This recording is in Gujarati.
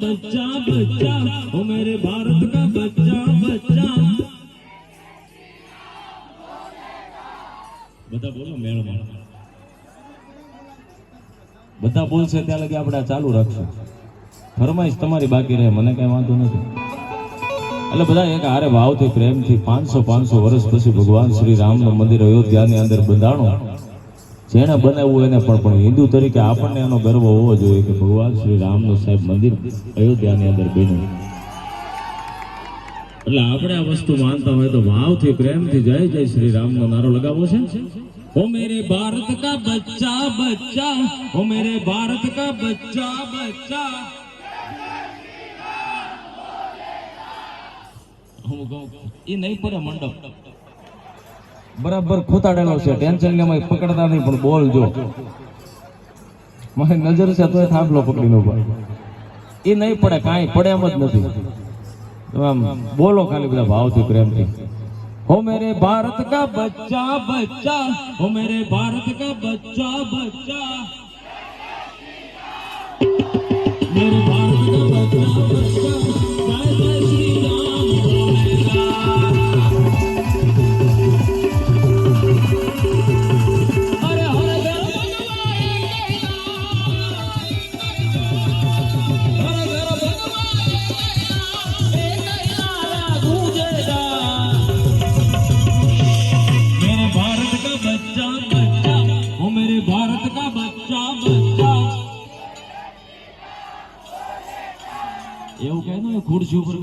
बच्चा बच्चा ओ मेरे भारत का बच्चा बच्चा બધા બોલો મેળમાં બધા બોલશે ત્યાં લગી આપણે આ ચાલુ રાખશું ફરમાઈશ તમારી બાકી રહે મને કઈ વાંધો નથી એટલે બધા એક હારે ભાવથી પ્રેમથી પાંચસો પાંચસો વર્ષ પછી ભગવાન શ્રી રામનું મંદિર અયોધ્યાની અંદર બંધાણું જેણે બનાવવું એને પણ પણ હિન્દુ તરીકે આપણને એનો ગર્વ હોવો જોઈએ કે ભગવાન શ્રી રામનું સાહેબ મંદિર અયોધ્યાની અંદર બન્યું. એટલે આપણે આ વસ્તુ માનતા હોય તો ભાવથી પ્રેમથી જય જય શ્રી રામનો નારો લગાવવો છે. ઓ મેરે ભારત કા બચ્ચા બચ્ચા, ઓ મેરે ભારત કા બચ્ચા બચ્ચા. હું એ નહીં પડે મંડપ. બરાબર ખોતાડેલો છે ટેન્શન ને એમાં પકડતા નહીં પણ બોલ જો મારી નજર છે તોય થાંભલો પકડીને ઉભા એ નહીં પડે કાંઈ પડે એમ જ નથી તમે આમ બોલો ખાલી બધા ભાવથી પ્રેમથી હો મેરે ભારત કા બચ્ચા બચ્ચા હો મેરે ભારત કા બચ્ચા બચ્ચા मेरे भारत का बच्चा बच्चा એવું કહે ને ખુરશી ઉપર